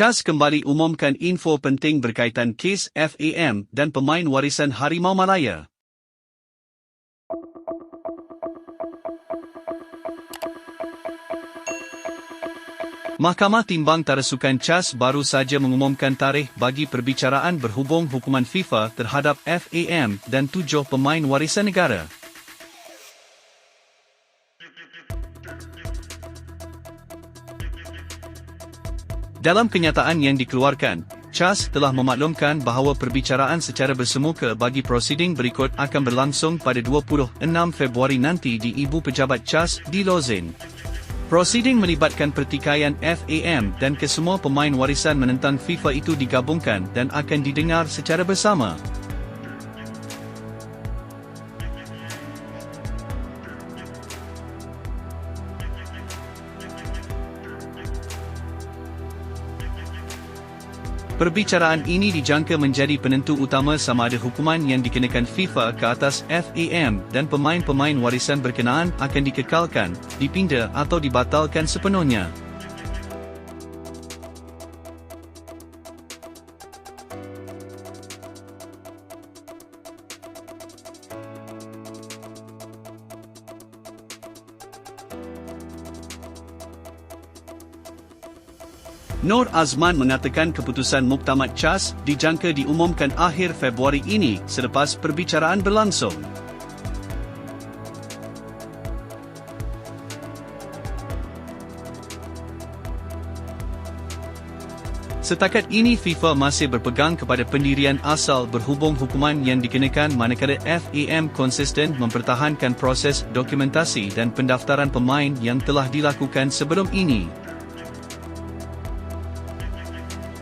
CHAS kembali umumkan info penting berkaitan kes FAM dan pemain warisan Harimau Malaya. Mahkamah Timbang Tarasukan CHAS baru saja mengumumkan tarikh bagi perbicaraan berhubung hukuman FIFA terhadap FAM dan tujuh pemain warisan negara. Dalam kenyataan yang dikeluarkan, CHAS telah memaklumkan bahawa perbicaraan secara bersemuka bagi prosiding berikut akan berlangsung pada 26 Februari nanti di Ibu Pejabat CHAS di Lozin. Proceeding melibatkan pertikaian FAM dan kesemua pemain warisan menentang FIFA itu digabungkan dan akan didengar secara bersama. Perbicaraan ini dijangka menjadi penentu utama sama ada hukuman yang dikenakan FIFA ke atas FAM dan pemain-pemain warisan berkenaan akan dikekalkan, dipinda atau dibatalkan sepenuhnya. Nur Azman mengatakan keputusan Muktamad CHAS dijangka diumumkan akhir Februari ini selepas perbicaraan berlangsung. Setakat ini FIFA masih berpegang kepada pendirian asal berhubung hukuman yang dikenakan manakala FAM konsisten mempertahankan proses dokumentasi dan pendaftaran pemain yang telah dilakukan sebelum ini.